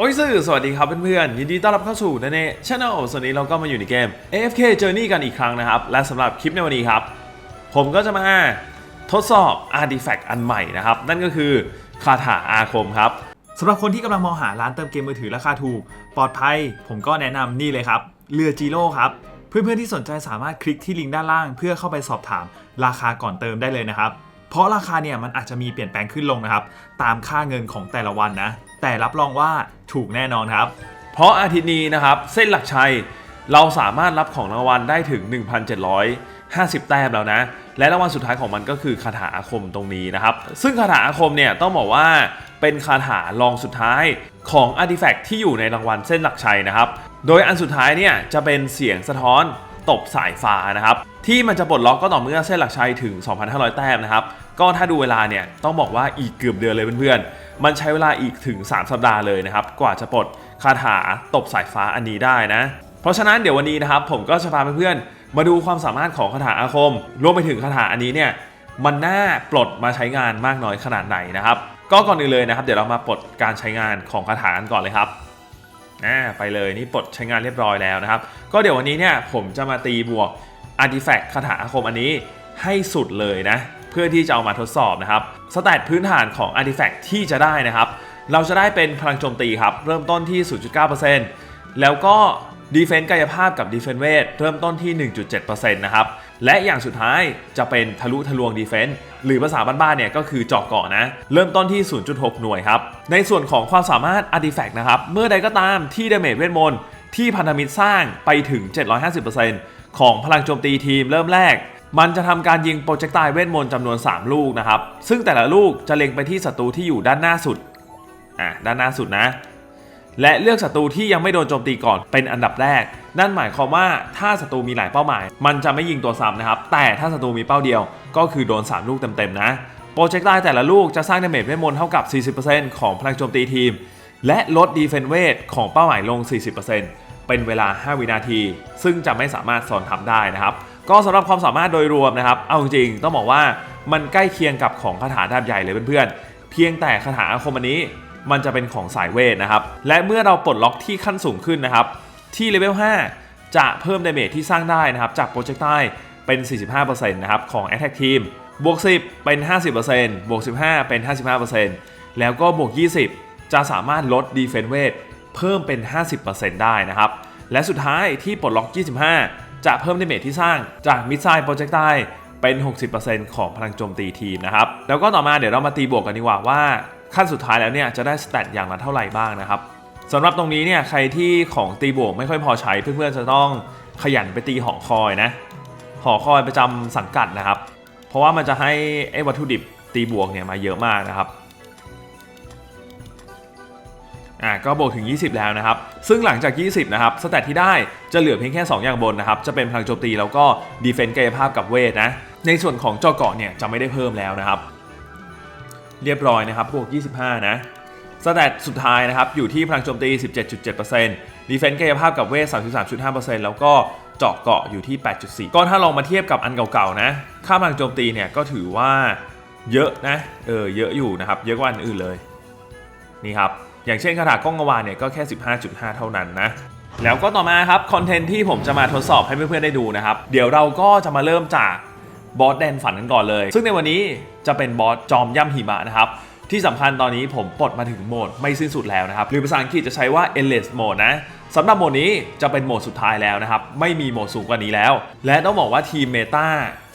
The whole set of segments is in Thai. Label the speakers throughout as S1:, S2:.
S1: โอ้ยสื่อสวัสดีครับเพื่อนๆ ยินดีต้อนรับเข้าสู่นันเน่ช anel ส่วนนี้เราก็มาอยู่ในเกม AFK Journey กันอีกครั้งนะครับ และสำหรับคลิปในวันนี้ครับ ผมก็จะมาทดสอบ Artifact อันใหม่นะครับ นั่นก็คือคาถาอาคมครับสำหรับคนที่กำลังมองหาร้านเติมเกมมือถือราคาถูก ปลอดภัย ผมก็แนะนำนี่เลยครับ เรือจีโร่ครับเพื่อนๆที่สนใจสามารถคลิกที่ลิงก์ด้านล่าง เพื่อเข้าไปสอบถามราคาก่อนเติมได้เลยนะครับ เพราะราคาเนี่ยมันอาจจะมีเปลี่ยนแปลงขึ้นลงนะครับ ตามค่าเงินของแต่ละวันนะ แต่รับรองว่าถูกแน่นอนครับ เพราะอาทิตย์นี้นะครับ เส้นหลักชัยเราสามารถรับของรางวัลได้ถึง 1,750 แต้มแล้วนะ และรางวัลสุดท้ายของมันก็คือคาถาอาคมตรงนี้นะครับ ซึ่งคาถาอาคมเนี่ยต้องบอกว่าเป็นคาถารองสุดท้ายของอาร์ติแฟกต์ที่อยู่ในรางวัลเส้นหลักชัยนะครับ โดยอันสุดท้ายเนี่ยจะเป็นเสียงสะท้อน ตบสายฟ้านะครับที่มันจะปลดล็อกก็ต่อเมื่อเส้นหลักชัยถึง 2,500 แต้มนะครับก็ถ้าดูเวลาเนี่ยต้องบอกว่าอีกเกือบเดือนเลยเพื่อนๆ มันใช้เวลาอีกถึง 3 สัปดาห์เลยนะครับกว่าจะปลดคาถาตบสายฟ้าอันนี้ได้นะเพราะฉะนั้นเดี๋ยววันนี้นะครับผมก็จะพาเพื่อนๆมาดูความสามารถของคาถาอาคม รวมไปถึงคาถาอันนี้เนี่ยมันน่าปลดมาใช้งานมากน้อยขนาดไหนนะครับก็ก่อนอื่นเลยนะครับ เดี๋ยวเรามาปลดการใช้งานของคาถากันก่อนเลยครับ นะไปเลยนี่ปลดใช้งานเรียบร้อยแล้วนะครับ ก็เดี๋ยววันนี้เนี่ยผมจะมาตีบวกอาร์ติแฟกต์คาถาอาคมอันนี้ให้สุดเลยนะ เพื่อที่จะเอามาทดสอบนะครับสแตทพื้นฐานของอาร์ติแฟกต์ที่จะได้นะครับ เราจะได้เป็นพลังโจมตีครับ เริ่มต้นที่ 0.9%แล้วก็ ดีเฟนต์กายภาพกับดีเฟนต์เวทเริ่มต้นที่ 1.7%นะครับ และอย่างสุดท้ายจะเป็นทะลุทะลวงดีเฟนต์หรือภาษาบ้านๆเนี่ยก็คือเจาะเกาะนะ เริ่มต้นที่ 0.6 หน่วยครับ ในส่วนของความสามารถอาร์ติแฟกต์นะครับ เมื่อใดก็ตามที่ดาเมจเวทมนต์ที่พันธมิตรสร้างไปถึง 750%ของพลังโจมตีทีมเริ่มแรกมันจะทำการยิงโปรเจกต์ตายเวทมนต์จำนวน 3 ลูกนะครับ ซึ่งแต่ละลูกจะเล็งไปที่ศัตรูที่อยู่ด้านหน้าสุด อะ ด้านหน้าสุดนะ และเลือกศัตรูที่ยังไม่โดนโจมตีก่อนเป็นอันดับแรก นั่นหมายความว่าถ้าศัตรูมีหลายเป้าหมาย มันจะไม่ยิงตัวซ้ำนะครับ แต่ถ้าศัตรูมีเป้าเดียว ก็คือโดน 3 ลูกเต็มๆนะ โปรเจกต์ตายแต่ละลูกจะสร้างดาเมจเวทมนต์เท่ากับ 40%ของพลังโจมตีทีม และลดดีเฟนเวทของเป้าหมายลง 40%เป็นเวลา 5 วินาที ซึ่งจะไม่สามารถสอนทำได้นะครับ ก็สำหรับความสามารถโดยรวมนะครับ เอาจริงๆต้องบอกว่ามันใกล้เคียงกับของคาถาดาบใหญ่เลยเพื่อนๆเพียงแต่คาถาอาคมอันนี้ มันจะเป็นของสายเวทนะครับ และเมื่อเราปลดล็อกที่ขั้นสูงขึ้นนะครับ ที่เลเวล 5 จะเพิ่มดาเมจที่สร้างได้นะครับ จากโปรเจกต์ใต้เป็น 45%นะครับของ Attack Team บวก 10 เป็น 50%บวก 15 เป็น 55%แล้วก็บวก 20 จะสามารถลด Defense Weight เพิ่มเป็น 50%ได้นะครับ และสุดท้ายที่ปลดล็อก 25 จะเพิ่มดาเมจที่สร้างจากมิดไซด์โปรเจกต์ใต้เป็น 60%ของพลังโจมตีทีมนะครับ แล้วก็ต่อมาเดี๋ยวเรามาตีบวกกันดีกว่าว่า ขั้นสุดท้ายแล้วเนี่ยจะได้สแตทอย่างละเท่าไหร่บ้างนะครับสำหรับตรงนี้เนี่ยใครที่ของตีบวกไม่ค่อยพอใช้เพื่อนๆจะต้องขยันไปตีหอคอยนะหอคอยประจำสังกัดนะครับ เพราะว่ามันจะให้ไอ้วัตถุดิบตีบวกเนี่ยมาเยอะมากนะครับอ่าก็บวกถึง 20 แล้วนะครับ ซึ่งหลังจาก 20 นะครับ สแตทที่ได้จะเหลือเพียงแค่ 2 อย่างบนนะครับ จะเป็นพลังโจมตีแล้วก็ดีเฟนต์กายภาพกับเวทนะ ในส่วนของจอเกาะเนี่ยจะไม่ได้เพิ่มแล้วนะครับ เรียบร้อยนะครับบวก 25 นะสแตทสุดท้ายนะครับ อยู่ที่พลังโจมตี 17.7%ดีเฟนต์กายภาพกับเวท 33.5%แล้วก็เจาะเกาะอยู่ที่ 8.4 ก็ถ้าลองมาเทียบกับอันเก่าๆนะ ค่าพลังโจมตีเนี่ยก็ถือว่าเยอะนะ เออเยอะอยู่นะครับ เยอะกว่าอันอื่นเลย นี่ครับ อย่างเช่นคาถากล้องกวานเนี่ยก็แค่ 15.5 เท่านั้นนะ แล้วก็ต่อมาครับ คอนเทนต์ที่ผมจะมาทดสอบให้เพื่อนๆได้ดูนะครับ เดี๋ยวเราก็จะมาเริ่มจาก บอสแดนฝันกันก่อนเลย ซึ่งในวันนี้จะเป็นบอสจอมย่ำหิมะนะครับที่สำคัญตอนนี้ผมปลดมาถึงโหมดไม่สิ้นสุดแล้วนะครับ หรือภาษาอังกฤษจะใช้ว่า endless mode นะสำหรับโหมดนี้จะเป็นโหมดสุดท้ายแล้วนะครับ ไม่มีโหมดสูงกว่านี้แล้ว และต้องบอกว่าทีมเมตา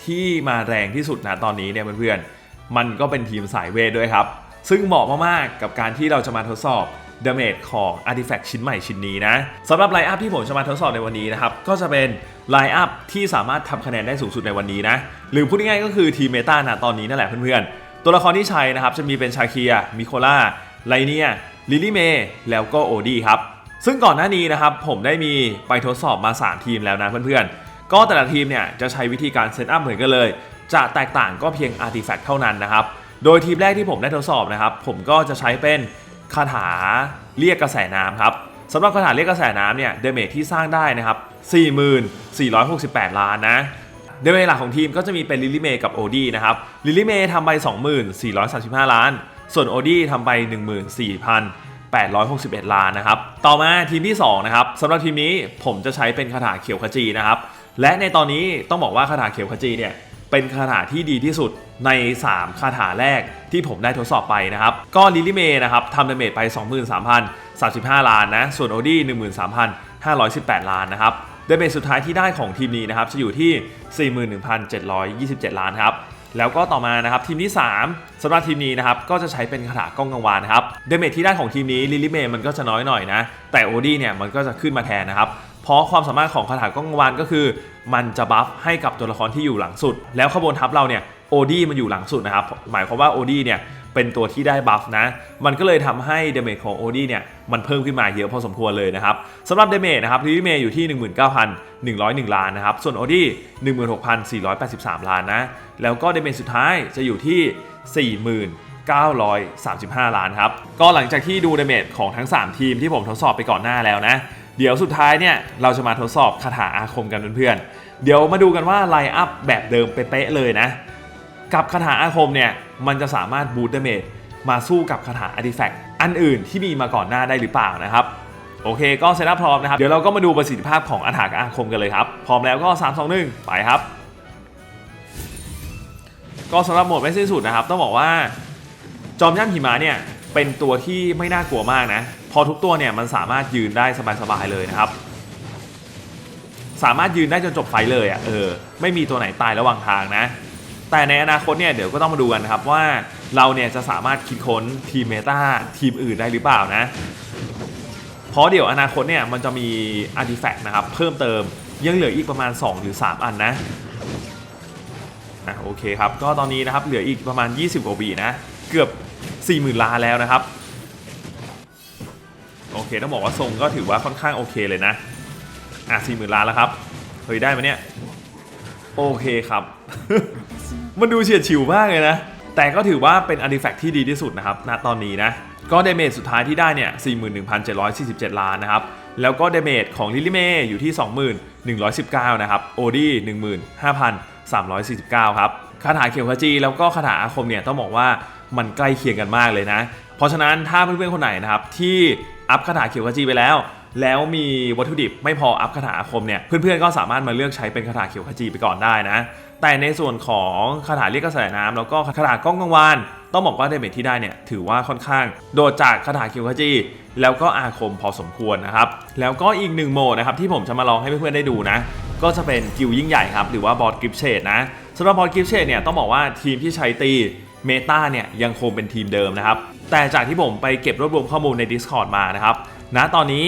S1: ที่มาแรงที่สุดนะตอนนี้เนี่ยเพื่อนๆมันก็เป็นทีมสายเวทด้วยครับ ซึ่งเหมาะมากๆกับการที่เราจะมาทดสอบ ดาเมจของ Artifact ชิ้นใหม่ชิ้นนี้นะสำหรับไลน์อัพที่ผมจะมาทดสอบในวันนี้นะครับ ก็จะเป็นไลน์อัพที่สามารถทำคะแนนได้สูงสุดในวันนี้นะ หรือพูดง่ายๆก็คือทีเมตานะตอนนี้นั่นแหละเพื่อนๆ ตัวละครที่ใช้นะครับจะมีเป็นชาเคียมิโคล่าไลเนียลิลี่เมแล้วก็โอดีครับซึ่งก่อนหน้านี้นะครับผมได้มีไปทดสอบมา 3 ทีมแล้วนะเพื่อนๆ ก็แต่ละทีมเนี่ยจะใช้วิธีการเซตอัพเหมือนกันเลย จะแตกต่างก็เพียงอาร์ติแฟกต์เท่านั้นนะครับ โดยทีมแรกที่ผมได้ทดสอบนะครับ ผมก็จะใช้เป็น คาถาเรียกกระแสน้ำครับสำหรับคาถาเรียกกระแสน้ำเนี่ยเดเมจที่สร้างได้นะครับ4468 ล้านนะเดเมจหลักของทีมก็จะมีเป็นลิลิเมกับโอดีนะครับลิลิเมทำไป 2435 ล้าน ส่วนโอดีทำไป 14,861 ล้านนะครับต่อมาทีมที่2นะครับสำหรับทีมนี้ผมจะใช้เป็นคาถาเขียวขจีนะครับและในตอนนี้ต้องบอกว่าคาถาเขียวขจีเนี่ย เป็นคาถาที่ดีที่สุดใน 3 คาถาแรกที่ผมได้ทดสอบไปนะครับ ก็ลิลิเมนะครับทำดาเมจไป 23,035 ล้านนะ ส่วนโอดี้13,518 ล้านนะครับดาเมจสุดท้ายที่ได้ของทีมนี้นะครับ จะอยู่ที่ 41,727 ล้านครับแล้วก็ต่อมานะครับทีมที่ 3สำหรับทีมนี้นะครับก็จะใช้เป็นคาถากล้องกังวานนะครับเดเมจที่ได้ของทีมนี้ลิลิเมมันก็จะน้อยหน่อยนะ แต่โอดี้เนี่ยมันก็จะขึ้นมาแทนนะครับ เพราะความสามารถของคาถากล้องวานก็คือ มันจะบัฟให้กับตัวละครที่อยู่หลังสุด แล้วขบวนทัพเราเนี่ยโอดี้มันอยู่หลังสุดนะครับ หมายความว่าโอดี้เนี่ยเป็นตัวที่ได้บัฟนะ มันก็เลยทำให้เดเมจของโอดี้เนี่ยมันเพิ่มขึ้นมาเยอะพอสมควรเลยนะครับสำหรับเดเมจนะครับลิลิเมอยู่ที่ 19,101 ล้านนะครับ ส่วนโอดี้16,483 ล้านนะ แล้วก็เดเมจสุดท้ายจะอยู่ที่ 40,935 ล้านครับ ก็หลังจากที่ดูเดเมจของทั้ง 3 ทีมที่ผมทดสอบไปก่อนหน้าแล้วนะ เดี๋ยวสุดท้ายเนี่ยเราจะมาทดสอบคาถาอาคมกันเพื่อนๆ เดี๋ยวมาดูกันว่าไลน์อัพแบบเดิมเป๊ะเลยนะ กับคาถาอาคมเนี่ยมันจะสามารถบูตเดเมจมาสู้กับคาถาอาร์ติแฟกต์อันอื่นที่มีมาก่อนหน้าได้หรือเปล่านะครับโอเคก็เซตอัพพร้อมนะครับ เดี๋ยวเราก็มาดูประสิทธิภาพของอาถรรพ์อาคมกันเลยครับ พร้อมแล้วก็ 3 2 1 ไปครับ ก็สำหรับโหมดไม่สิ้นสุดนะครับ ต้องบอกว่า จอมย่ำหิมะเนี่ย เป็นตัวที่ไม่น่ากลัวมากนะ พอทุกตัวเนี่ยมันสามารถยืนได้สบายๆเลยนะครับ สามารถยืนได้จนจบไฟเลยอะ่ะเออไม่มีตัวไหนตายระหว่างทางนะ แต่ในอนาคตเนี่ยเดี๋ยวก็ต้องมาดูกันนะครับว่าเราเนี่ยจะสามารถคิดค้นทีมเมตาทีมอื่นได้หรือเปล่านะเพราะเดี๋ยวอนาคตเนี่ยมันจะมีอาร์ติแฟกต์นะครับเพิ่มเติมยังเหลืออีกประมาณ 2 หรือ 3 อันนะอะโอเคครับ ก็ตอนนี้นะครับเหลืออีกประมาณ 20กว่าวีนะ เกือบ 40,000ล้านแล้วนะครับ โอเคต้องบอกว่าทรงก็ถือว่าค่อนข้างโอเคเลยนะ อะ40,000ล้านแล้วครับ เฮ้ยได้ไหมเนี่ย โอเคครับ มันดูเฉียดฉิวมากเลยนะ แต่ก็ถือว่าเป็นอาร์ติแฟกต์ที่ดีที่สุดนะครับ ณ ตอนนี้นะ ก็เดเมจสุดท้ายที่ได้เนี่ย 41,747 ล้านนะครับ แล้วก็เดเมจของลิลิเมอยู่ที่ 2119นะครับ โอดี้15,349 ครับ คาถาเขียวขจีแล้วก็คาถาอาคมเนี่ยต้องบอกว่ามันใกล้เคียงกันมากเลยนะ เพราะฉะนั้นถ้าเพื่อนๆคนไหนนะครับที่ อัพคาถาเขียวขจีไปแล้ว แล้วมีวัตถุดิบไม่พออัพคาถาอาคมเนี่ยเพื่อนๆก็สามารถมาเลือกใช้เป็นคาถาเขียวขจีไปก่อนได้นะ แต่ในส่วนของคาถาเรียกกระแสน้ำแล้วก็คาถากล้องกังวานต้องบอกว่าเดเมจที่ได้เนี่ยถือว่าค่อนข้างโดดจากคาถาเขียวขจีแล้วก็อาคมพอสมควรนะครับ แล้วก็อีกหนึ่งโหมดนะครับที่ผมจะมาลองให้เพื่อนๆได้ดูนะ ก็จะเป็นกิลยิ่งใหญ่ครับ หรือว่าบอสกิฟเชดนะสำหรับบอสกิฟเชดเนี่ยต้องบอกว่าทีมที่ใช้ตี เมตาเนี่ยยังคงเป็นทีมเดิมนะครับ แต่จากที่ผมไปเก็บรวบรวมข้อมูลใน Discord มานะครับณตอนนี้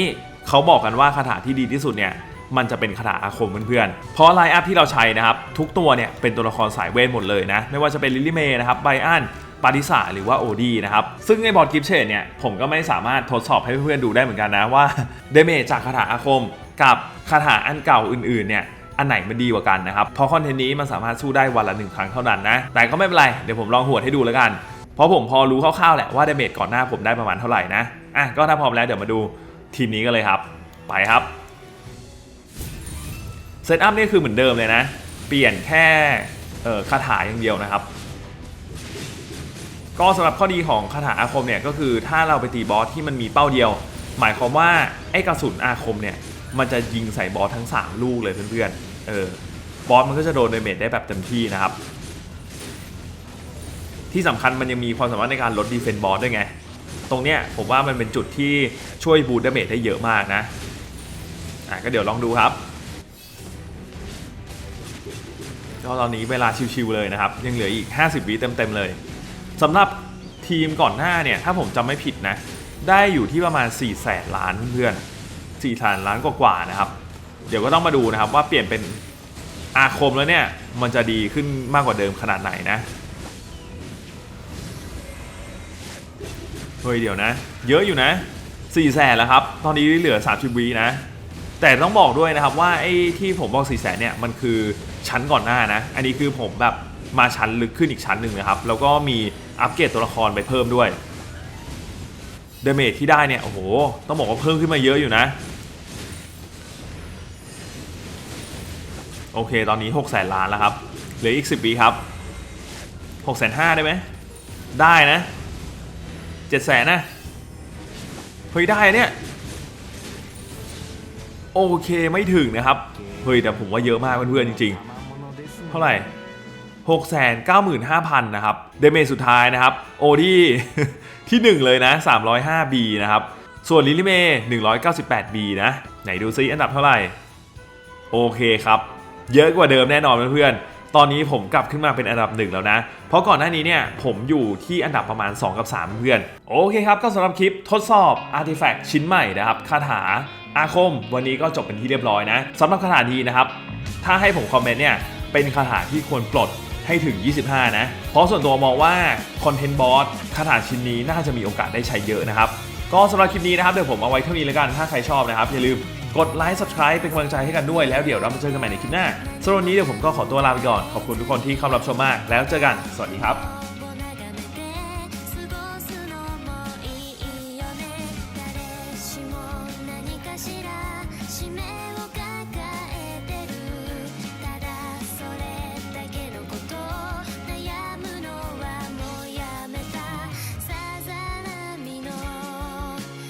S1: เขาบอกกันว่าคาถาที่ดีที่สุดเนี่ยมันจะเป็นคาถาอาคมเพื่อนๆ เพราะไลน์อัพที่เราใช้นะครับทุกตัวเนี่ยเป็นตัวละครสายเวทหมดเลยนะ ไม่ว่าจะเป็นลิลิเมนะครับไบอันปาริสาหรือว่าโอดีนะครับ ซึ่งในบอร์ดกิฟเชดเนี่ยผมก็ไม่สามารถทดสอบให้เพื่อนๆดูได้เหมือนกันนะว่าเดเมจจากคาถาอาคม กับคาถาอันเก่าอื่นๆเนี่ย อันไหนมันดีกว่ากันนะครับเพราะคอนเทนต์นี้มันสามารถสู้ได้วันละหนึ่งครั้งเท่านั้นนะแต่ก็ไม่เป็นไรเดี๋ยวผมลองหวดให้ดูแล้วกัน เพราะผมพอรู้คร่าวๆแหละว่าเดเมจก่อนหน้าผมได้ประมาณเท่าไหร่นะอะก็ถ้าพร้อมแล้วเดี๋ยวมาดูทีมนี้กันเลยครับ ไปครับเซตอัพนี่คือเหมือนเดิมเลยนะ เปลี่ยนแค่เอ่อคาถาอย่างเดียวนะครับ ก็สำหรับข้อดีของคาถาอาคมเนี่ยก็คือถ้าเราไปตีบอสที่มันมีเป้าเดียว หมายความว่าไอ้กระสุนอาคมเนี่ย มันจะยิงใส่บอสทั้ง 3 ลูกเลยเพื่อนๆ เออบอสมันก็จะโดนเดเมจได้แบบเต็มที่นะครับ ที่สำคัญมันยังมีความสามารถในการลดดีเฟนบอสด้วยไง ตรงเนี้ยผมว่ามันเป็นจุดที่ช่วยบูตเดเมจได้เยอะมากนะ อะก็เดี๋ยวลองดูครับก็ตอนนี้เวลาชิวๆเลยนะครับ ยังเหลืออีก 50 วิเต็มๆเลยสำหรับทีมก่อนหน้าเนี่ย ถ้าผมจำไม่ผิดนะ ได้อยู่ที่ประมาณ4แสนล้านเพื่อนๆ 4แสนล้านกว่าๆนะครับ เดี๋ยวก็ต้องมาดูนะครับว่าเปลี่ยนเป็นอาคมแล้วเนี่ย มันจะดีขึ้นมากกว่าเดิมขนาดไหนนะ เฮ้ยเดี๋ยวนะ เยอะอยู่นะ4แสนแล้วครับ ตอนนี้เหลือ 30วินะ แต่ต้องบอกด้วยนะครับว่าไอ้ที่ผมบอก4ี่แสนเนี่ยมันคือชั้นก่อนหน้านะ อันนี้คือผมแบบมาชั้นลึกขึ้นอีกชั้นหนึ่งนะครับ แล้วก็มีอัปเกรดตัวละครไปเพิ่มด้วย เดเมจที่ได้เนี่ย โอ้โห ต้องบอกว่าเพิ่มขึ้นมาเยอะอยู่นะ โอเค ตอนนี้6 0แสนล้านแล้วครับ เหลืออีก 10 ปีครับ6แสนห้าได้ไหม ได้นะ7แสนนะ เฮ้ย ได้เนี่ย โอเคไม่ถึงนะครับ เฮ้ย แต่ผมว่าเยอะมากเพื่อนๆจริง ๆ เท่าไหร่695,000 นะครับ เดเมจสุดท้ายนะครับ โอที่ที่ 1 เลยนะ 305B นะครับ ส่วนลิลิเม 198B นะ ไหนดูซิอันดับเท่าไหร่ โอเคครับ เยอะกว่าเดิมแน่นอนเพื่อนๆ ตอนนี้ผมกลับขึ้นมาเป็นอันดับหนึ่งแล้วนะ เพราะก่อนหน้านี้เนี่ยผมอยู่ที่อันดับประมาณ 2 กับ 3 เพื่อน โอเคครับ ก็สำหรับคลิปทดสอบอาร์ติแฟกต์ชิ้นใหม่นะครับ คาถาอาคม วันนี้ก็จบเป็นที่เรียบร้อยนะสำหรับคาถานี้นะครับ ถ้าให้ผมคอมเมนต์เนี่ย เป็นคาถาที่ควรปลด ให้ถึง 25 นะ เพราะส่วนตัวมองว่าคอนเทนต์บอสคาถาชิ้นนี้น่าจะมีโอกาสได้ใช้เยอะนะครับ ก็สำหรับคลิปนี้นะครับเดี๋ยวผมเอาไว้เท่านี้แล้วกัน ถ้าใครชอบนะครับอย่าลืมกดไลค์ subscribe เป็นกำลังใจให้กันด้วย แล้วเดี๋ยวเรามาเจอกันใหม่ในคลิปหน้าสำหรับวันนี้เดี๋ยวผมก็ขอตัวลาไปก่อน ขอบคุณทุกคนที่เข้ารับชมมาก แล้วเจอกัน สวัสดีครับ